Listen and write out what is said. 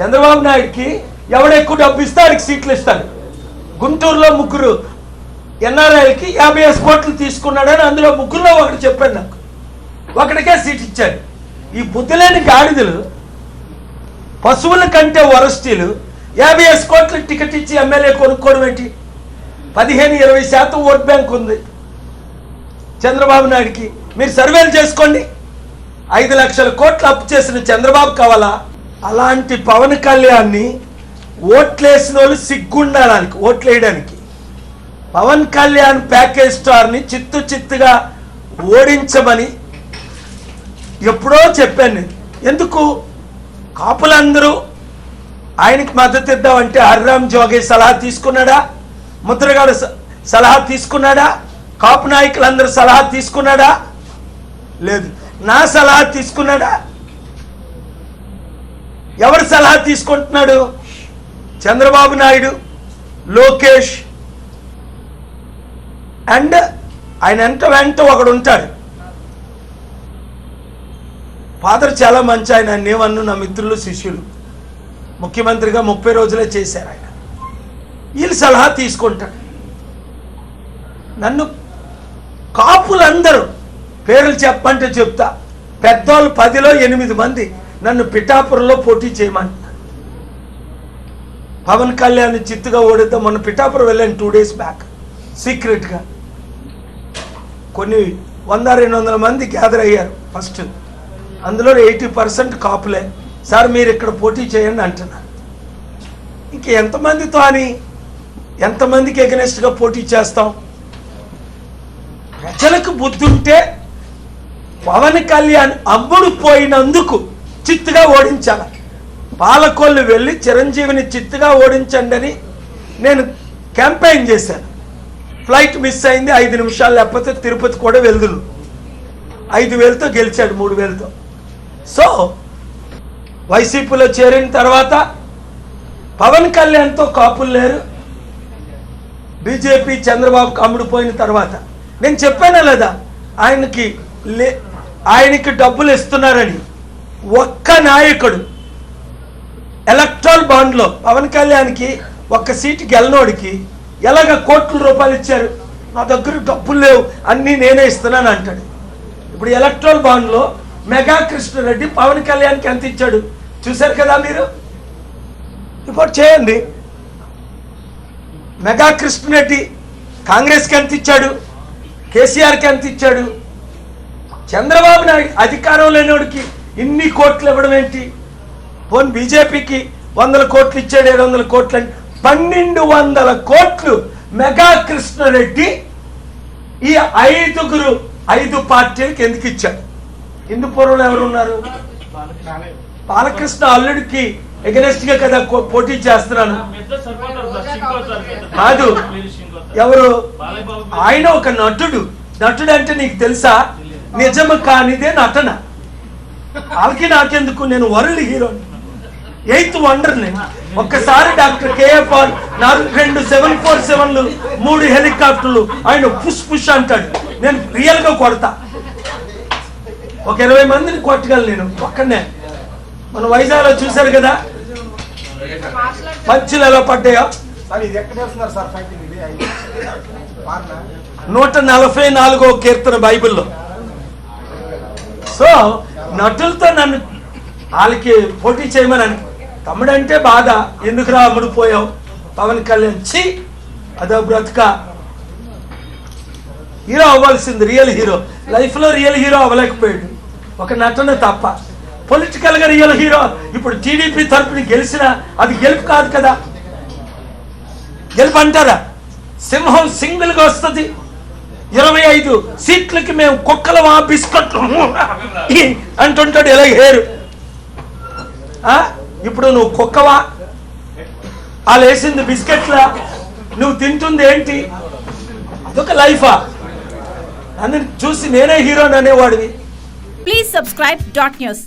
చంద్రబాబు నాయుడుకి ఎవడెక్కువ డబ్బు ఇస్తే ఆడికి సీట్లు ఇస్తాడు. గుంటూరులో ముగ్గురు ఎన్ఆర్ఐలకి యాభై ఐదు కోట్లు తీసుకున్నాడని అందులో ముగ్గురులో ఒకటి చెప్పాడు నాకు. ఒకటికే సీట్ ఇచ్చాడు. ఈ బుద్ధిలేని గాడిదలు పశువుల కంటే వరస్టీలు యాభై ఐదు కోట్లు టికెట్ ఇచ్చి ఎమ్మెల్యే కొనుక్కోవడం ఏంటి? పదిహేను ఇరవై శాతం ఓట్ బ్యాంక్ ఉంది. చంద్రబాబు నాయుడికి మీరు సర్వేలు చేసుకోండి. ఐదు లక్షల కోట్లు అప్పు చేసిన చంద్రబాబు కావాలా? అలాంటి పవన్ కళ్యాణ్ని ఓట్లేసిన వాళ్ళు సిగ్గుండడానికి ఓట్లేయడానికి. పవన్ కళ్యాణ్ ప్యాకేజ్ స్టార్ని చిత్తు చిత్తుగా ఓడించమని ఎప్పుడో చెప్పాను నేను. ఎందుకు? కాపులందరూ ఆయనకి మద్దతు ఇద్దామంటే హరిరామ్ జోగే సలహా తీసుకున్నాడా? ముద్రగాడు స- సలహా తీసుకున్నాడా? కాపు నాయకులందరూ సలహా తీసుకున్నాడా? లేదు. నా సలహా తీసుకున్నాడా? ఎవరు సలహా తీసుకుంటున్నాడు? చంద్రబాబు నాయుడు లోకేష్ అండ్ ఆయన ఎంత వెంట ఒకడు ఉంటాడు. ఫాదర్ చాలా మంచి ఆయన నేవన్ను నా మిత్రులు శిష్యులు. ముఖ్యమంత్రిగా ముప్పై రోజులే చేశారు ఆయన. వీళ్ళు సలహా తీసుకుంటాడు నన్ను కాపులందరూ పేర్లు చెప్పంటే చెప్తా. పెద్దోళ్ళు పదిలో ఎనిమిది మంది. నన్ను పిఠాపురంలో పోటీ చేయమంటున్నాడు పవన్ కళ్యాణ్ చిత్తుగా ఓడిద్దాం మొన్న పిఠాపురం వెళ్ళాను టూ డేస్ బ్యాక్ సీక్రెట్గా కొన్ని వంద రెండు వందల మంది గ్యాదర్ అయ్యారు ఫస్ట్ అందులో ఎయిటీ పర్సెంట్ కాపులే. సార్ మీరు ఇక్కడ పోటీ చేయండి అంటున్నారు ఇంక ఎంతమందితో అని? ఎంతమందికి ఎగనెస్ట్గా పోటీ చేస్తాం? ప్రజలకు బుద్ధి ఉంటే పవన్ కళ్యాణ్ అమ్ముడు పోయినందుకు చిత్తుగా ఓడించాలి. పాలకొల్లు వెళ్ళి చిరంజీవిని చిత్తుగా ఓడించండి అని నేను క్యాంపెయిన్ చేశాను. ఫ్లైట్ మిస్ అయింది ఐదు నిమిషాలు లేకపోతే తిరుపతి కూడా వెళ్దును. ఐదు వేలతో గెలిచాడు మూడు వేలతో. సో వైసీపీలో చేరిన తర్వాత పవన్ కళ్యాణ్తో కాపులు లేరు. బీజేపీ చంద్రబాబు అమ్ముడుపోయిన తర్వాత. నేను చెప్పానా లేదా? ఆయనకి లే ఆయనకి డబ్బులు ఇస్తున్నారని. ఒక్క నాయకుడు ఎలక్ట్రాల్ బాండ్లో పవన్ కళ్యాణ్కి ఒక్క సీటు గెలనోడికి ఎలాగ కోట్ల రూపాయలు ఇచ్చారు? నా దగ్గర డబ్బులు లేవు అన్నీ నేనే ఇస్తున్నాను అంటాడు. ఇప్పుడు ఎలక్ట్రాల్ బాండ్లో మెగా కృష్ణారెడ్డి పవన్ కళ్యాణ్కి ఎంత ఇచ్చాడు? చూశారు కదా మీరు? రిపోర్ట్ చేయండి. మెగా కృష్ణారెడ్డి కాంగ్రెస్కి ఎంత ఇచ్చాడు? కేసీఆర్కి ఎంత ఇచ్చాడు? చంద్రబాబు నాయుడు అధికారం లేనివాడికి ఇన్ని కోట్లు ఇవ్వడం ఏంటి? పోన్ బీజేపీకి వందల కోట్లు ఇచ్చాడు ఏడు వందల కోట్లు అని. పన్నెండు వందల కోట్లు మెగా కృష్ణారెడ్డి ఈ ఐదుగురు ఐదు పార్టీలకు ఎందుకు ఇచ్చాడు? హిందూపురంలో ఎవరు ఉన్నారు? బాలకృష్ణ అల్లుడికి ఎగనెస్ట్గా కదా కో- పోటీ చేస్తున్నాను. కాదు ఎవరు? ఆయన ఒక నటుడు. నటుడు అంటే నీకు తెలుసా? నిజము కానిదే నటన. వాళ్ళకి నాకెందుకు? నేను వరల్డ్ హీరోని ఎయిత్ వండర్ నేను ఒక్కసారి డాక్టర్ కేఎఫ్ నాలుగు రెండు సెవెన్ ఫోర్ సెవెన్లు మూడు హెలికాప్టర్లు ఆయన పుష్ పుష్ అంటాడు. నేను రియల్గా కొడతా. ఒక ఇరవై మందిని కొట్టగలను నేను ఒక్కనే. మన వైజాగ్లో చూశారు కదా? పంచులు ఎలా పడ్డాయో? నూట నలభై నాలుగో కీర్తన బైబిల్లో. సో నటులతో నన్ను వాళ్ళకి పోటీ చేయమని అను బాధ. ఎందుకురా అమ్ముడుపోయావు పవన్ కళ్యాణ్ చి అదో బ్రతుక. హీరో అవ్వాల్సింది రియల్ హీరో. లైఫ్లో రియల్ హీరో అవ్వలేకపోయాడు. ఒక నటన తప్ప. పొలిటికల్గా రియల్ హీరో. ఇప్పుడు టీడీపీ తరపున గెలిచిన అది గెలుపు కాదు కదా. గెలుపు అంటారా? సింహం సింగిల్గా వస్తుంది. ఇరవై ఐదు సీట్లకి మేము కుక్కలమా బిస్కట్లు అంటుంటాడు ఇలా హేరు ఆ? ఇప్పుడు నువ్వు కుక్కవా? వాళ్ళు వేసింది బిస్కెట్లా? నువ్వు తింటుంది ఏంటి? అదొక లైఫా నన్ను చూసి నేనే హీరోని అనేవాడివి ప్లీజ్ సబ్స్క్రైబ్ డాట్ న్యూస్.